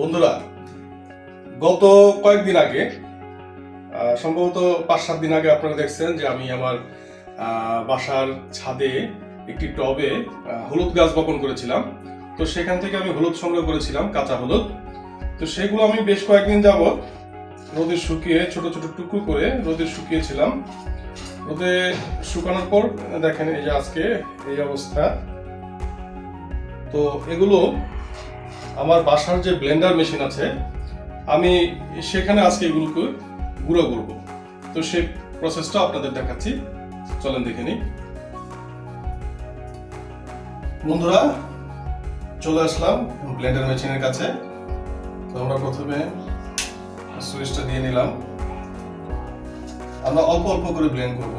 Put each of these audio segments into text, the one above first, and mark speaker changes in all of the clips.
Speaker 1: বন্ধুরা, গত কয়েকদিন আগে সম্ভবত পাঁচ সাত দিন আগে আপনারা দেখছেন যে আমি আমার বাসার ছাদে একটি টবে হলুদ গাছ বপন করেছিলাম। তো সেখান থেকে আমি হলুদ সংগ্রহ করেছিলাম, কাঁচা হলুদ। তো সেগুলো আমি বেশ কয়েকদিন যাবত রোদে শুকিয়ে, ছোট ছোট টুকরো করে রোদে শুকিয়েছিলাম। রোদে শুকানোর পর, দেখেন এই যে আজকে এই অবস্থা। তো এগুলো আমার বাসার যে ব্লেন্ডার মেশিন আছে, আমি সেখানে আজকে এগুলোকে গুঁড়ো করব। তো সেই প্রসেসটা আপনাদের দেখাচ্ছি। চলেন দেখে নিই। বন্ধুরা, চলে আসলাম ব্লেন্ডার মেশিনের কাছে। তো আমরা প্রথমে সুইচটা দিয়ে নিলাম। আমরা অল্প অল্প করে ব্লেন্ড করব।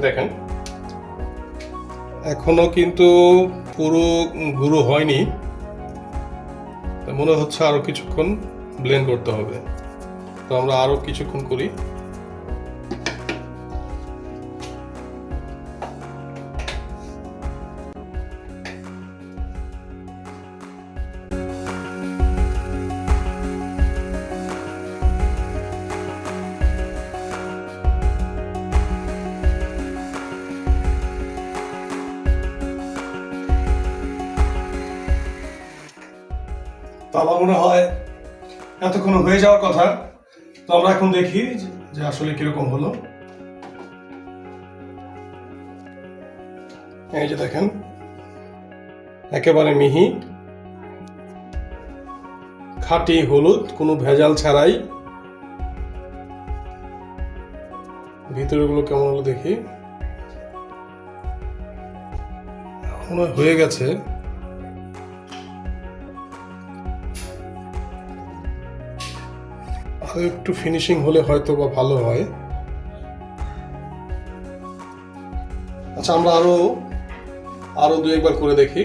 Speaker 1: দেখেন। এখনও কিন্তু পুরো গুঁড়ো হয়নি। মনে হচ্ছে আরও কিছুক্ষণ ব্লেন্ড করতে হবে। তো আমরা আরও কিছুক্ষণ করি। আমার মনে হয় এতক্ষণ হয়ে যাওয়ার কথা। তো আমরা এখন দেখি যে- আসলে কীরকম হলো। এই যে দেখেন, একেবারে মিহি। খাঁটি হলুদ, কোনো ভেজাল ছাড়াই। ভিতরেগুলো কেমন হলো দেখি। হয়ে গেছে। একটু ফিনিশিং হলে হয়তো বা ভালো হয়। আচ্ছা আমরা আরও আরও দু একবার করে দেখি।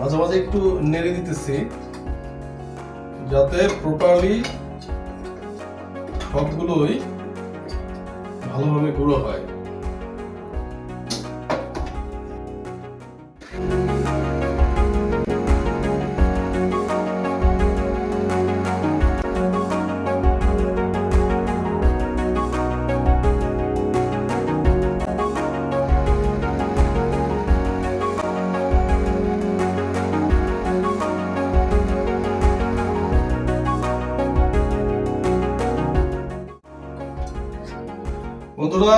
Speaker 1: মাঝে মাঝে একটু নেড়ে দিতেছি, যাতে প্রপারলি সবগুলোই ভালোভাবে গুঁড়ো হয়। বন্ধুরা,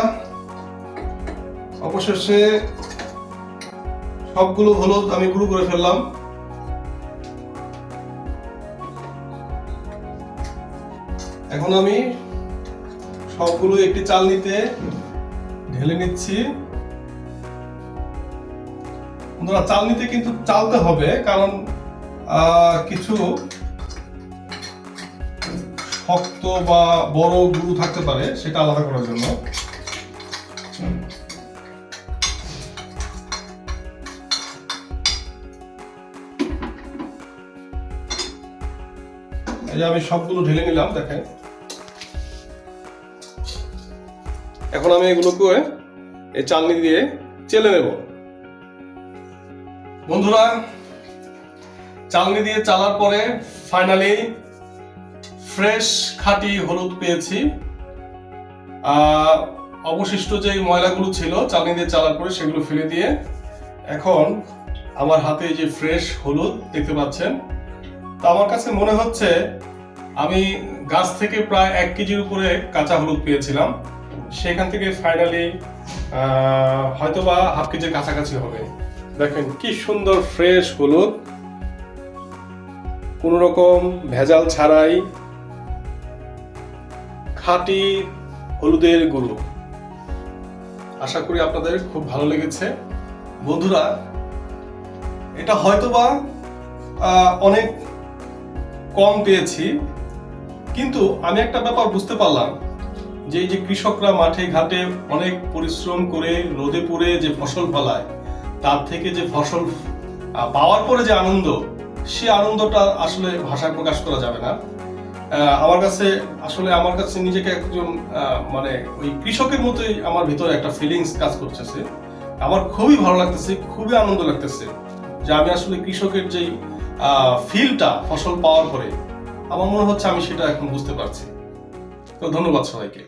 Speaker 1: অবশেষে সবগুলো হলুদ আমি গুঁড়ো করে ফেললাম। এখন আমি সবগুলো একটি চালনিতে ঢেলে নিচ্ছি। বন্ধুরা, চালনিতে কিন্তু চালতে হবে, কারণ কিছু শক্ত বা বড় গুরু থাকতে পারে, সেটা আলাদা করার জন্য। আমি সবগুলো ঢেলে নিলাম, দেখেন। এখন আমি এগুলোকে এই চালনি দিয়ে চেলে নেব। বন্ধুরা, চালনি দিয়ে চালার পরে ফাইনালি ফ্রেশ খাঁটি হলুদ পেয়েছি। অবশিষ্ট যে ময়লাগুলো ছিল, চালনি দিয়ে চালার পরে সেগুলো ফেলে দিয়ে এখন আমার হাতে যে ফ্রেশ হলুদ দেখতে পাচ্ছেন। তো আমার কাছে মনে হচ্ছে আমি গাছ থেকে প্রায় এক কেজির উপরে কাঁচা হলুদ পেয়েছিলাম। সেখান থেকে ফাইনালি হয়তো বা হাফ কেজির কাছাকাছি হবে। দেখেন কি সুন্দর ফ্রেশ হলুদ। কোনো রকম ভেজাল ছাড়াই খাঁটি হলুদের গুঁড়ো। আশা করি আপনাদের খুব ভালো লেগেছে। বন্ধুরা, এটা হয়তোবা অনেক কম পেয়েছি, কিন্তু আমি একটা ব্যাপার বুঝতে পারলাম যে এই যে কৃষকরা মাঠে ঘাটে অনেক পরিশ্রম করে রোদে পুড়ে যে ফসল ফলায়, তার থেকে যে ফসল পাওয়ার পরে যে আনন্দ, সে আনন্দটা আসলে ভাষায় প্রকাশ করা যাবে না। আমার কাছে, আসলে আমার কাছে নিজেকে একজন মানে ওই কৃষকের মতোই আমার ভিতরে একটা ফিলিংস কাজ করতেছে। আমার খুবই ভালো লাগতেছে, খুবই আনন্দ লাগতেছে যে আমি আসলে কৃষকের যেই ফিলটা ফসল পাওয়ার পরে, আমার মনে হচ্ছে আমি সেটা এখন বুঝতে পারছি। তো ধন্যবাদ সবাইকে।